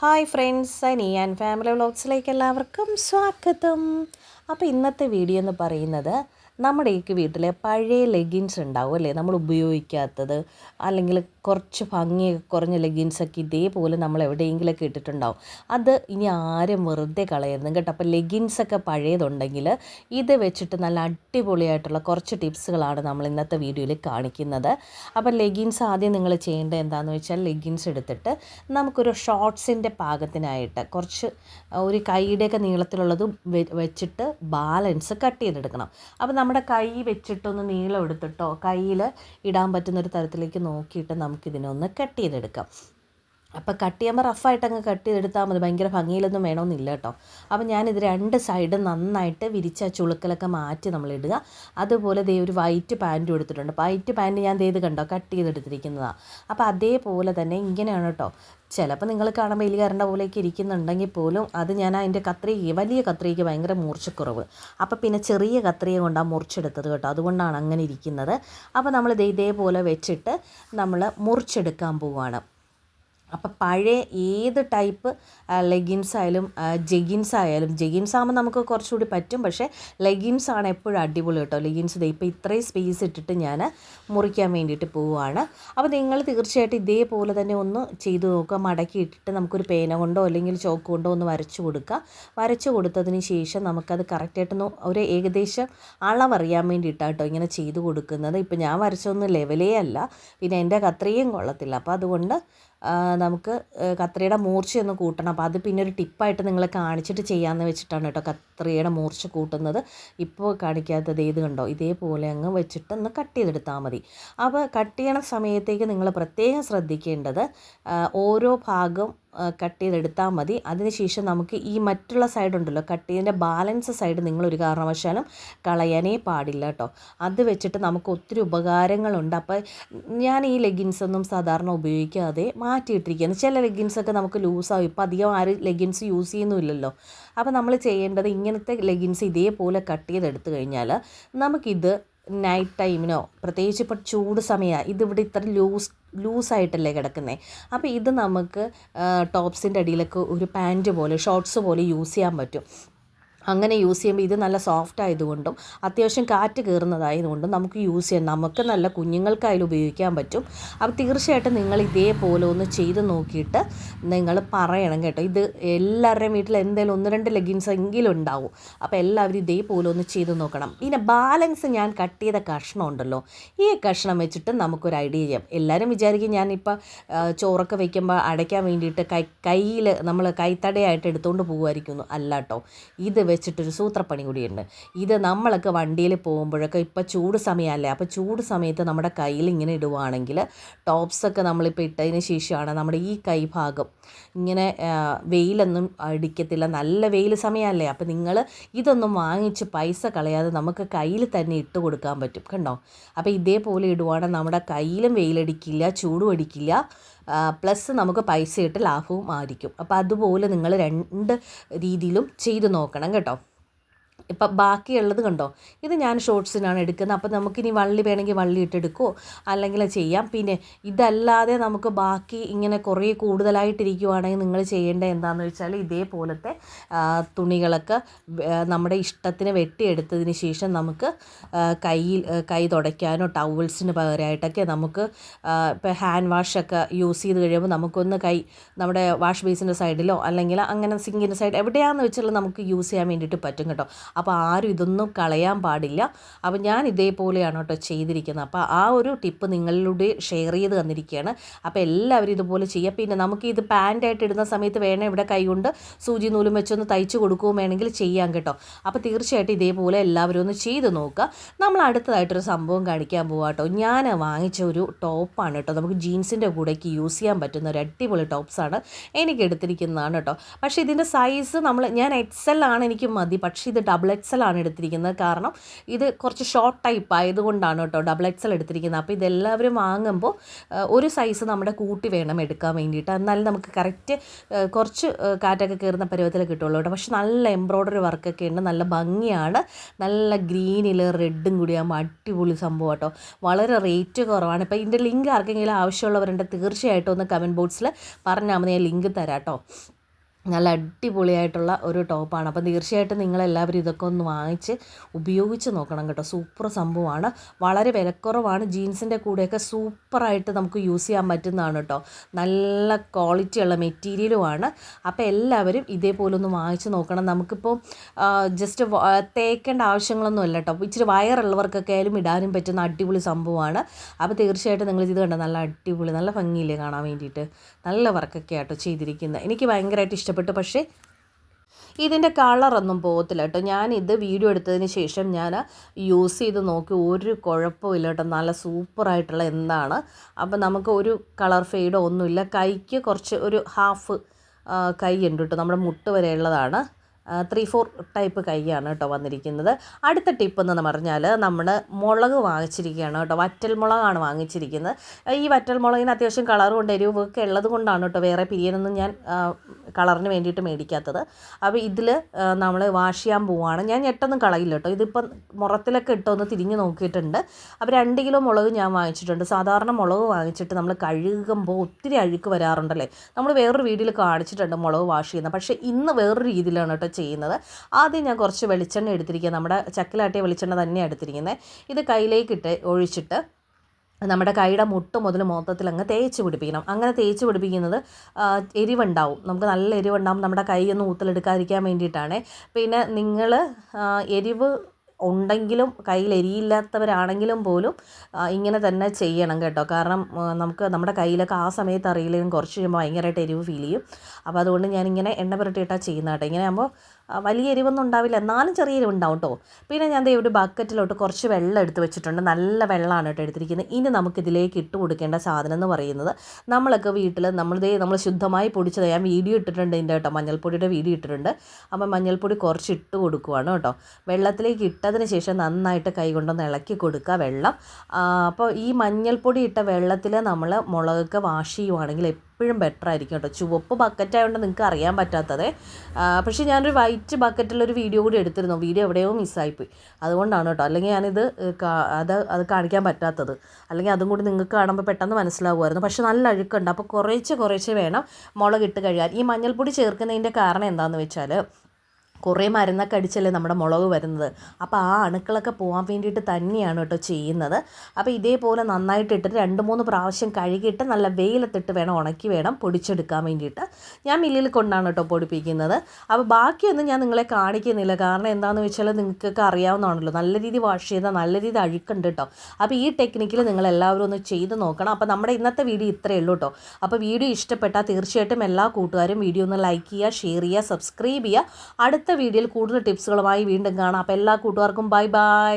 Hi friends Ani and family വ്ളോഗ്സിലേക്ക് എല്ലാവർക്കും സ്വാഗതം. അപ്പോൾ ഇന്നത്തെ വീഡിയോ എന്ന് പറയുന്നത് നമ്മുടെയൊക്കെ വീട്ടിലെ പഴയ ലെഗിൻസ് ഉണ്ടാവും അല്ലേ? നമ്മൾ ഉപയോഗിക്കാത്തത് അല്ലെങ്കിൽ കുറച്ച് ഭംഗിയൊക്കെ കുറഞ്ഞ ലെഗിൻസൊക്കെ ഇതേപോലെ നമ്മൾ എവിടെയെങ്കിലൊക്കെ ഇട്ടിട്ടുണ്ടാവും. അത് ഇനി ആരും വെറുതെ കളയരുത് കേട്ടോ. അപ്പോൾ ലെഗിൻസൊക്കെ പഴയതുണ്ടെങ്കിൽ ഇത് വെച്ചിട്ട് നല്ല അടിപൊളിയായിട്ടുള്ള കുറച്ച് ടിപ്സുകളാണ് നമ്മൾ ഇന്നത്തെ വീഡിയോയിൽ കാണിക്കുന്നത്. അപ്പോൾ ലെഗിൻസ് ആദ്യം നിങ്ങൾ ചെയ്യേണ്ടത് എന്താണെന്ന് വെച്ചാൽ ലെഗിൻസ് എടുത്തിട്ട് നമുക്കൊരു ഷോർട്സിന്റെ പാകത്തിനായിട്ട് കുറച്ച് ഒരു കൈയുടെയൊക്കെ നീളത്തിലുള്ളത് വെച്ചിട്ട് ബാലൻസ് കട്ട് ചെയ്തെടുക്കണം. അപ്പോൾ നമ്മുടെ കൈ വെച്ചിട്ടൊന്ന് നീളം എടുത്തിട്ടോ കയ്യിൽ ഇടാൻ പറ്റുന്ന ഒരു തരത്തിലേക്ക് നോക്കിയിട്ട് നമുക്കിതിനൊന്ന് കട്ട് ചെയ്തെടുക്കാം. അപ്പോൾ കട്ട് ചെയ്യുമ്പോൾ റഫായിട്ട് അങ്ങ് കട്ട് ചെയ്തെടുത്താൽ മതി. ഭയങ്കര ഭംഗിയിലൊന്നും വേണമെന്നില്ല കേട്ടോ. അപ്പോൾ ഞാനിത് രണ്ട് സൈഡും നന്നായിട്ട് വിരിച്ച ചുളുക്കലൊക്കെ മാറ്റി നമ്മൾ ഇടുക അതുപോലെ ദേ ഒരു വൈറ്റ് പാന്റും എടുത്തിട്ടുണ്ട്. വൈറ്റ് പാന്റ് ഞാൻ ഇത് കണ്ടോ? കട്ട് ചെയ്തെടുത്തിരിക്കുന്നതാണ് അപ്പോൾ അതേപോലെ തന്നെ ഇങ്ങനെയാണ് കേട്ടോ. ചിലപ്പോൾ നിങ്ങൾ കാണുമ്പോൾ എലികാരന്റെ പോലെയൊക്കെ ഇരിക്കുന്നുണ്ടെങ്കിൽ പോലും അത് ഞാൻ അതിന്റെ കത്രിക വലിയ കത്രിക ഭയങ്കര മൂർച്ചക്കുറവ്. അപ്പോൾ പിന്നെ ചെറിയ കത്രിക കൊണ്ടാണ് മുറിച്ചെടുത്തത് കേട്ടോ. അതുകൊണ്ടാണ് അങ്ങനെ ഇരിക്കുന്നത്. അപ്പോൾ നമ്മൾ ഇതേപോലെ വെച്ചിട്ട് നമ്മൾ മുറിച്ചെടുക്കാൻ പോവുകയാണ് അപ്പം പഴയ ഏത് ടൈപ്പ് ലെഗിൻസ് ആയാലും ജെഗിൻസ് ആയാലും ജെഗിൻസ് ആകുമ്പോൾ നമുക്ക് കുറച്ചുകൂടി പറ്റും. പക്ഷേ ലെഗിൻസ് ആണ് എപ്പോഴും അടിപൊളി കേട്ടോ. ലെഗിൻസ് ദേ ഇപ്പോൾ ഇത്രയും സ്പേസ് ഇട്ടിട്ട് ഞാൻ മുറിക്കാൻ വേണ്ടിയിട്ട് പോവുകയാണ് അപ്പോൾ നിങ്ങൾ തീർച്ചയായിട്ടും ഇതേപോലെ തന്നെ ഒന്ന് ചെയ്ത് നോക്കുക. മടക്കി ഇട്ടിട്ട് നമുക്കൊരു പേന കൊണ്ടോ അല്ലെങ്കിൽ ചോക്ക് കൊണ്ടോ ഒന്ന് വരച്ചു കൊടുക്കുക. വരച്ചു കൊടുത്തതിന് ശേഷം നമുക്കത് കറക്റ്റായിട്ടൊന്ന് ഒരു ഏകദേശം അളവറിയാൻ വേണ്ടിയിട്ടാണ് കേട്ടോ ഇങ്ങനെ ചെയ്ത് കൊടുക്കുന്നത്. ഇപ്പോൾ ഞാൻ വരച്ചൊന്നും ലെവലേ അല്ല. പിന്നെ എന്റെ കത്രയും കൊള്ളത്തില്ല. അപ്പോൾ അതുകൊണ്ട് നമുക്ക് കത്രിയുടെ മൂർച്ചയൊന്ന് കൂട്ടണം. അപ്പോൾ അത് പിന്നെ ഒരു ടിപ്പായിട്ട് നിങ്ങളെ കാണിച്ചിട്ട് ചെയ്യാമെന്ന് വെച്ചിട്ടാണ് കേട്ടോ കത്രിയുടെ മൂർച്ച കൂട്ടുന്നത്. ഇപ്പോൾ കാണിക്കാത്തത് ഏത് കണ്ടോ? ഇതേപോലെ അങ്ങ് വെച്ചിട്ട് ഒന്ന് കട്ട് ചെയ്തെടുത്താൽ മതി. അപ്പോൾ കട്ട് ചെയ്യണ സമയത്തേക്ക് നിങ്ങൾ പ്രത്യേകം ശ്രദ്ധിക്കേണ്ടത് ഓരോ ഭാഗം കട്ട് ചെയ്തെടുത്താൽ മതി. അതിനുശേഷം നമുക്ക് ഈ മറ്റുള്ള സൈഡ് ഉണ്ടല്ലോ കട്ട് ചെയ്തതിന്റെ ബാലൻസ് സൈഡ് നിങ്ങൾ ഒരു കാരണവശാലും കളയാനേ പാടില്ല കേട്ടോ അത് വെച്ചിട്ട് നമുക്ക് ഒത്തിരി ഉപകാരങ്ങളുണ്ട്. അപ്പോൾ ഞാൻ ഈ ലെഗിൻസ് ഒന്നും സാധാരണ ഉപയോഗിക്കാതെ മാറ്റിയിട്ടിരിക്കുകയാണ്. ചില ലെഗിൻസൊക്കെ നമുക്ക് ലൂസാവും ഇപ്പോൾ അധികം ആരും ലെഗിൻസ് യൂസ് ചെയ്യുന്നുമില്ലല്ലോ. അപ്പോൾ നമ്മൾ ചെയ്യേണ്ടത് ഇങ്ങനത്തെ ലെഗിൻസ് ഇതേപോലെ കട്ട് ചെയ്തെടുത്തു കഴിഞ്ഞാൽ നമുക്കിത് നൈറ്റ് ടൈമിനോ പ്രത്യേകിച്ച് ഇപ്പോൾ ചൂട് സമയമാണ് ഇതിവിടെ ഇത്ര ലൂസ് ലൂസായിട്ടല്ലേ കിടക്കുന്നത് അപ്പോൾ ഇത് നമുക്ക് ടോപ്സിന്റെ അടിയിലൊക്കെ ഒരു പാന്റ് പോലെ ഷോർട്സ് പോലെ യൂസ് ചെയ്യാൻ പറ്റും. അങ്ങനെ യൂസ് ചെയ്യുമ്പോൾ ഇത് നല്ല സോഫ്റ്റ് ആയതുകൊണ്ടും അത്യാവശ്യം കാറ്റ് കയറുന്നതായതുകൊണ്ടും നമുക്ക് യൂസ് ചെയ്യാം. നമുക്ക് നല്ല കുഞ്ഞുങ്ങൾക്കായാലും ഉപയോഗിക്കാൻ പറ്റും. അപ്പോൾ തീർച്ചയായിട്ടും നിങ്ങൾ ഇതേപോലെ ഒന്ന് ചെയ്ത് നോക്കിയിട്ട് നിങ്ങൾ പറയണം കേട്ടോ. ഇത് എല്ലാവരുടെയും വീട്ടിൽ എന്തെങ്കിലും ഒന്ന് രണ്ട് ലെഗിൻസ് എങ്കിലും ഉണ്ടാവും. അപ്പോൾ എല്ലാവരും ഇതേപോലെ ഒന്ന് ചെയ്ത് നോക്കണം. പിന്നെ ബാലൻസ് ഞാൻ കട്ട് ചെയ്ത കഷ്ണം ഉണ്ടല്ലോ. ഈ കഷ്ണം വെച്ചിട്ട് നമുക്കൊരു ഐഡിയ ചെയ്യാം. എല്ലാവരും വിചാരിക്കും ഞാനിപ്പോൾ ചോറൊക്കെ വയ്ക്കുമ്പോൾ അടയ്ക്കാൻ വേണ്ടിയിട്ട് കൈ കയ്യിൽ നമ്മൾ കൈത്തടയായിട്ട് എടുത്തുകൊണ്ട് പോകുമായിരിക്കുന്നു അല്ല കേട്ടോ. ഇത് വെച്ചിട്ടൊരു സൂത്രപ്പണി കൂടിയുണ്ട്. ഇത് നമ്മളൊക്കെ വണ്ടിയിൽ പോകുമ്പോഴൊക്കെ ഇപ്പോൾ ചൂട് സമയമല്ലേ അപ്പോൾ ചൂട് സമയത്ത് നമ്മുടെ കയ്യിൽ ഇങ്ങനെ ഇടുവാണെങ്കിൽ ടോപ്സൊക്കെ നമ്മളിപ്പോൾ ഇട്ടതിന് ശേഷമാണ് നമ്മുടെ ഈ കൈഭാഗം ഇങ്ങനെ വെയിലൊന്നും അടിക്കത്തില്ല. നല്ല വെയിൽ സമയമല്ലേ അപ്പോൾ നിങ്ങൾ ഇതൊന്നും വാങ്ങിച്ച് പൈസ കളയാതെ നമുക്ക് കയ്യിൽ തന്നെ ഇട്ട് കൊടുക്കാൻ പറ്റും കണ്ടോ? അപ്പോൾ ഇതേപോലെ ഇടുവാണെങ്കിൽ നമ്മുടെ കയ്യിലും വെയിലടിക്കില്ല ചൂടും അടിക്കില്ല. പ്ലസ് നമുക്ക് പൈസ ഇട്ട് ലാഭവും ആയിരിക്കും. അപ്പോൾ അതുപോലെ നിങ്ങൾ രണ്ട് രീതിയിലും ചെയ്ത് നോക്കണം കേട്ടോ. ഇപ്പം ബാക്കിയുള്ളത് കണ്ടോ? ഇത് ഞാൻ ഷോർട്സിനാണ് എടുക്കുന്നത്. അപ്പോൾ നമുക്കിനി വള്ളി വേണമെങ്കിൽ വള്ളി ഇട്ടെടുക്കുമോ അല്ലെങ്കിൽ ചെയ്യാം. പിന്നെ ഇതല്ലാതെ നമുക്ക് ബാക്കി ഇങ്ങനെ കുറേ കൂടുതലായിട്ടിരിക്കുവാണെങ്കിൽ നിങ്ങൾ ചെയ്യേണ്ട എന്താണെന്ന് വെച്ചാൽ ഇതേപോലത്തെ തുണികളൊക്കെ നമ്മുടെ ഇഷ്ടത്തിന് വെട്ടിയെടുത്തതിന് ശേഷം നമുക്ക് കയ്യിൽ കൈ തുടയ്ക്കാനോ ടവൽസിന് പകരമായിട്ടൊക്കെ നമുക്ക് ഇപ്പോൾ ഹാൻഡ് വാഷൊക്കെ യൂസ് ചെയ്ത് കഴിയുമ്പോൾ നമുക്കൊന്ന് കൈ നമ്മുടെ വാഷ് ബേസിന്റെ സൈഡിലോ അല്ലെങ്കിൽ അങ്ങനെ സിങ്കിന്റെ സൈഡ് എവിടെയാണെന്ന് വെച്ചാൽ നമുക്ക് യൂസ് ചെയ്യാൻ വേണ്ടിയിട്ട് പറ്റും കേട്ടോ. അപ്പോൾ ആരും ഇതൊന്നും കളയാൻ പാടില്ല. അപ്പോൾ ഞാൻ ഇതേപോലെയാണ് കേട്ടോ ചെയ്തിരിക്കുന്നത്. അപ്പോൾ ആ ഒരു ടിപ്പ് നിങ്ങളിലൂടെ ഷെയർ ചെയ്ത് തന്നിരിക്കുകയാണ്. അപ്പോൾ എല്ലാവരും ഇതുപോലെ ചെയ്യുക. പിന്നെ നമുക്ക് ഇത് പാന്റായിട്ട് ഇടുന്ന സമയത്ത് വേണേൽ ഇവിടെ കൈകൊണ്ട് സൂചി നൂലും വെച്ചൊന്ന് തയ്ച്ച് കൊടുക്കുകയും വേണമെങ്കിൽ ചെയ്യാം കേട്ടോ. അപ്പോൾ തീർച്ചയായിട്ടും ഇതേപോലെ എല്ലാവരും ഒന്ന് ചെയ്ത് നോക്കുക. നമ്മൾ അടുത്തതായിട്ടൊരു സംഭവം കാണിക്കാൻ പോവാം കേട്ടോ. ഞാൻ വാങ്ങിച്ച ഒരു ടോപ്പാണ് കേട്ടോ. നമുക്ക് ജീൻസിന്റെ കൂടെയൊക്കെ യൂസ് ചെയ്യാൻ പറ്റുന്ന ഒരു അടിപൊളി ടോപ്സാണ് എനിക്ക് എടുത്തിരിക്കുന്നതാണ് കേട്ടോ. പക്ഷേ ഇതിന്റെ സൈസ് നമ്മൾ ഞാൻ എക്സൽ ആണ് എനിക്ക് മതി. പക്ഷേ ഇത് ഡബിൾ ഡബിൾ ആണ് എടുത്തിരിക്കുന്നത്. കാരണം ഇത് കുറച്ച് ഷോർട്ട് ടൈപ്പ് ആയതുകൊണ്ടാണ് കേട്ടോ ഡബിൾ എടുത്തിരിക്കുന്നത്. അപ്പോൾ ഇതെല്ലാവരും വാങ്ങുമ്പോൾ ഒരു സൈസ് നമ്മുടെ കൂട്ടി വേണം എടുക്കാൻ വേണ്ടിയിട്ട്. എന്നാലും നമുക്ക് കറക്റ്റ് കുറച്ച് കാറ്റൊക്കെ കയറുന്ന പരുവത്തിൽ കിട്ടുള്ളൂ കേട്ടോ. പക്ഷെ നല്ല എംബ്രോയ്ഡറി വർക്കൊക്കെ ഉണ്ട്. നല്ല ഭംഗിയാണ്. നല്ല ഗ്രീനിൽ റെഡും കൂടിയാകുമ്പോൾ അടിപൊളി സംഭവം കേട്ടോ. വളരെ റേറ്റ് കുറവാണ്. ഇപ്പോൾ ഇതിന്റെ ലിങ്ക് ആർക്കെങ്കിലും ആവശ്യമുള്ളവരുണ്ട് തീർച്ചയായിട്ടും ഒന്ന് കമന്റ് ബോക്സിൽ പറഞ്ഞാൽ മതി. ഞാൻ ലിങ്ക് തരാം കേട്ടോ. നല്ല അടിപൊളിയായിട്ടുള്ള ഒരു ടോപ്പാണ്. അപ്പം തീർച്ചയായിട്ടും നിങ്ങളെല്ലാവരും ഇതൊക്കെ ഒന്ന് വാങ്ങിച്ച് ഉപയോഗിച്ച് നോക്കണം കേട്ടോ. സൂപ്പർ സംഭവമാണ്. വളരെ വിലക്കുറവാണ്. ജീൻസിന്റെ കൂടെയൊക്കെ സൂപ്പറായിട്ട് നമുക്ക് യൂസ് ചെയ്യാൻ പറ്റുന്നതാണ് കേട്ടോ. നല്ല ക്വാളിറ്റിയുള്ള മെറ്റീരിയലുമാണ്. അപ്പോൾ എല്ലാവരും ഇതേപോലെ ഒന്ന് വാങ്ങിച്ച് നോക്കണം. നമുക്കിപ്പോൾ ജസ്റ്റ് തേക്കേണ്ട ആവശ്യങ്ങളൊന്നും അല്ല കേട്ടോ. ഇച്ചിരി വയറുള്ളവർക്കൊക്കെ ആയാലും ഇടാനും പറ്റുന്ന അടിപൊളി സംഭവമാണ്. അപ്പോൾ തീർച്ചയായിട്ടും നിങ്ങൾ ഇത് കണ്ടോ? നല്ല അടിപൊളി നല്ല ഭംഗിയില്ലേ കാണാൻ വേണ്ടിയിട്ട്. നല്ല വർക്കൊക്കെ ആട്ടോ ചെയ്തിരിക്കുന്നത്. എനിക്ക് ഭയങ്കരമായിട്ട് ഇഷ്ടപ്പെട്ടു പക്ഷേ ഇതിന്റെ കളറൊന്നും പോകത്തില്ല കേട്ടോ. ഞാൻ ഇത് വീഡിയോ എടുത്തതിന് ശേഷം ഞാൻ യൂസ് ചെയ്ത് നോക്കി. ഒരു കുഴപ്പമില്ല കേട്ടോ. നല്ല സൂപ്പറായിട്ടുള്ള എന്താണ്. അപ്പോൾ നമുക്ക് ഒരു കളർ ഫെയ്ഡോ ഒന്നുമില്ല. കൈക്ക് കുറച്ച് ഒരു ഹാഫ് കൈ ഉണ്ട് കേട്ടോ. നമ്മുടെ മുട്ട് വരെ ഉള്ളതാണ് ത്രീ ഫോർ ടൈപ്പ് കൈയാണ് കേട്ടോ വന്നിരിക്കുന്നത്. അടുത്ത ടിപ്പ് എന്ന് പറഞ്ഞാൽ നമ്മൾ മുളക് വാങ്ങിച്ചിരിക്കുകയാണ് കേട്ടോ. വറ്റൽ മുളകാണ് വാങ്ങിച്ചിരിക്കുന്നത്. ഈ വറ്റൽ മുളകിന് അത്യാവശ്യം കളറും ഉണ്ട് എരിവൊക്കെ ഉള്ളത് കൊണ്ടാണ് കേട്ടോ. വേറെ പിരിയനൊന്നും ഞാൻ കളറിന് വേണ്ടിയിട്ട് മേടിക്കാത്തത്. അപ്പോൾ ഇതിൽ നമ്മൾ വാഷ് ചെയ്യാൻ പോവുകയാണ് ഞാൻ ഞെട്ടൊന്നും കളയില്ല കേട്ടോ. ഇതിപ്പം മുറത്തിലൊക്കെ ഇട്ടൊന്ന് തിരിഞ്ഞ് നോക്കിയിട്ടുണ്ട്. അപ്പോൾ രണ്ട് കിലോ മുളക് ഞാൻ വാങ്ങിച്ചിട്ടുണ്ട്. സാധാരണ മുളക് വാങ്ങിച്ചിട്ട് നമ്മൾ കഴുകുമ്പോൾ ഒത്തിരി അഴുക്ക് വരാറുണ്ടല്ലേ? നമ്മൾ വേറൊരു വീഡിയോയിൽ കാണിച്ചിട്ടുണ്ട് മുളക് വാഷ് ചെയ്യുന്നത്. പക്ഷേ ഇന്ന് വേറൊരു രീതിയിലാണ് കേട്ടോ ചെയ്യുന്നത്. ആദ്യം ഞാൻ കുറച്ച് വെളിച്ചെണ്ണ എടുത്തിരിക്കുക നമ്മുടെ ചക്കിലാട്ടിയ വെളിച്ചെണ്ണ തന്നെയാണ് എടുത്തിരിക്കുന്നത്. ഇത് കയ്യിലേക്കിട്ട് ഒഴിച്ചിട്ട് നമ്മുടെ കൈയുടെ മുട്ട് മുതൽ മൊത്തത്തിൽ അങ്ങ് തേച്ച് പിടിപ്പിക്കണം. അങ്ങനെ തേച്ച് പിടിപ്പിക്കുന്നത് എരിവുണ്ടാവും. നമുക്ക് നല്ല എരിവുണ്ടാവും. നമ്മുടെ കൈ ഒന്ന് ഊത്തലെടുക്കാതിരിക്കാൻ വേണ്ടിയിട്ടാണ്. പിന്നെ നിങ്ങൾ എരിവ് ഉണ്ടെങ്കിലും കയ്യിൽ എരിയില്ലാത്തവരാണെങ്കിലും പോലും ഇങ്ങനെ തന്നെ ചെയ്യണം കേട്ടോ. കാരണം നമുക്ക് നമ്മുടെ കയ്യിലൊക്കെ ആ സമയത്ത് അറിയില്ലെങ്കിലും കുറച്ച് കഴിയുമ്പോൾ ഭയങ്കരമായിട്ട് എരിവ് ഫീൽ ചെയ്യും. അപ്പോൾ അതുകൊണ്ട് ഞാനിങ്ങനെ എണ്ണ പുരട്ടിയിട്ടാണ് ചെയ്യുന്നത് കേട്ടോ. ഇങ്ങനെ ആകുമ്പോൾ വലിയ എരിവൊന്നും ഉണ്ടാവില്ല. എന്നാലും ചെറിയ എരിവുണ്ടാവും കേട്ടോ പിന്നെ ഞാൻ ദേ ഒരു ബക്കറ്റിലോട്ട് കുറച്ച് വെള്ളം എടുത്ത് വെച്ചിട്ടുണ്ട്. നല്ല വെള്ളമാണ് കേട്ടോ എടുത്തിരിക്കുന്നത്. ഇനി നമുക്ക് ഇതിലേക്ക് ഇട്ട് കൊടുക്കേണ്ട സാധനം എന്ന് പറയുന്നത് നമ്മളൊക്കെ വീട്ടിൽ നമ്മൾ ദേ നമ്മൾ ശുദ്ധമായി പൊടിച്ചത്. ഞാൻ വീഡിയോ ഇട്ടിട്ടുണ്ട് ഇതിന്റെ കേട്ടോ. മഞ്ഞൾപ്പൊടിയുടെ വീഡിയോ ഇട്ടിട്ടുണ്ട്. അപ്പോൾ മഞ്ഞൾപ്പൊടി കുറച്ച് ഇട്ട് കൊടുക്കുവാണ് കേട്ടോ വെള്ളത്തിലേക്ക് ഇട്ടതിന് ശേഷം നന്നായിട്ട് കൈ കൊണ്ടൊന്ന് ഇളക്കി കൊടുക്കുക വെള്ളം. അപ്പോൾ ഈ മഞ്ഞൾപ്പൊടി ഇട്ട വെള്ളത്തിൽ നമ്മൾ മുളകൊക്കെ വാഷ് ചെയ്യുവാണെങ്കിൽ എപ്പോഴും ബെറ്റർ ആയിരിക്കും കേട്ടോ. ചുവപ്പ് ബക്കറ്റ് ആയതുകൊണ്ട് നിങ്ങൾക്ക് അറിയാൻ പറ്റാത്തത്. പക്ഷേ ഞാനൊരു വൈറ്റ് ബക്കറ്റിലൊരു വീഡിയോ കൂടി എടുത്തിരുന്നു. വീഡിയോ എവിടെയോ മിസ്സായിപ്പോയി അതുകൊണ്ടാണ് കേട്ടോ. അല്ലെങ്കിൽ ഞാനിത് അത് അത് കാണിക്കാൻ പറ്റാത്തത്. അല്ലെങ്കിൽ അതും കൂടി നിങ്ങൾക്ക് കാണുമ്പോൾ പെട്ടെന്ന് മനസ്സിലാവുമായിരുന്നു. പക്ഷേ നല്ല അഴുക്കുണ്ട്. അപ്പോൾ കുറേശ്ശെ കുറേശ്ശെ വേണം മുളക് ഇട്ട് കഴുകാൻ. ഈ മഞ്ഞൾപ്പൊടി ചേർക്കുന്നതിന്റെ കാരണം എന്താണെന്ന് വെച്ചാൽ കുറേ മരുന്നൊക്കെ അടിച്ചല്ലേ നമ്മുടെ മുളക് വരുന്നത്. അപ്പോൾ ആ അണുക്കളൊക്കെ പോകാൻ വേണ്ടിയിട്ട് തന്നെയാണ് കേട്ടോ ചെയ്യുന്നത്. അപ്പോൾ ഇതേപോലെ നന്നായിട്ട് ഇട്ടിട്ട് രണ്ട് മൂന്ന് പ്രാവശ്യം കഴുകിയിട്ട് നല്ല വെയിലത്തിട്ട് വേണം ഉണക്കി വേണം പൊടിച്ചെടുക്കാൻ വേണ്ടിയിട്ട്. ഞാൻ മില്ലിൽ കൊണ്ടാണ് കേട്ടോ പൊടിപ്പിക്കുന്നത്. അപ്പോൾ ബാക്കിയൊന്നും ഞാൻ നിങ്ങളെ കാണിക്കുന്നില്ല. കാരണം എന്താണെന്ന് വെച്ചാൽ നിങ്ങൾക്കൊക്കെ അറിയാവുന്നതാണല്ലോ. നല്ല രീതി വാഷ് ചെയ്താൽ നല്ല രീതി അഴുക്കുണ്ട് കേട്ടോ. അപ്പോൾ ഈ ടെക്നിക്കിൽ നിങ്ങൾ എല്ലാവരും ഒന്ന് ചെയ്ത് നോക്കണം. അപ്പോൾ നമ്മുടെ ഇന്നത്തെ വീഡിയോ ഇത്രയേ ഉള്ളൂ കേട്ടോ. അപ്പോൾ വീഡിയോ ഇഷ്ടപ്പെട്ടാൽ തീർച്ചയായിട്ടും എല്ലാ കൂട്ടുകാരും വീഡിയോ ഒന്ന് ലൈക്ക് ചെയ്യുക ഷെയർ ചെയ്യുക സബ്സ്ക്രൈബ് ചെയ്യുക. അടുത്ത വീഡിയോയിൽ കൂടുതൽ ടിപ്സുകളുമായി വീണ്ടും കാണാം. അപ്പോൾ എല്ലാ കൂട്ടുകാർക്കും ബൈ ബൈ.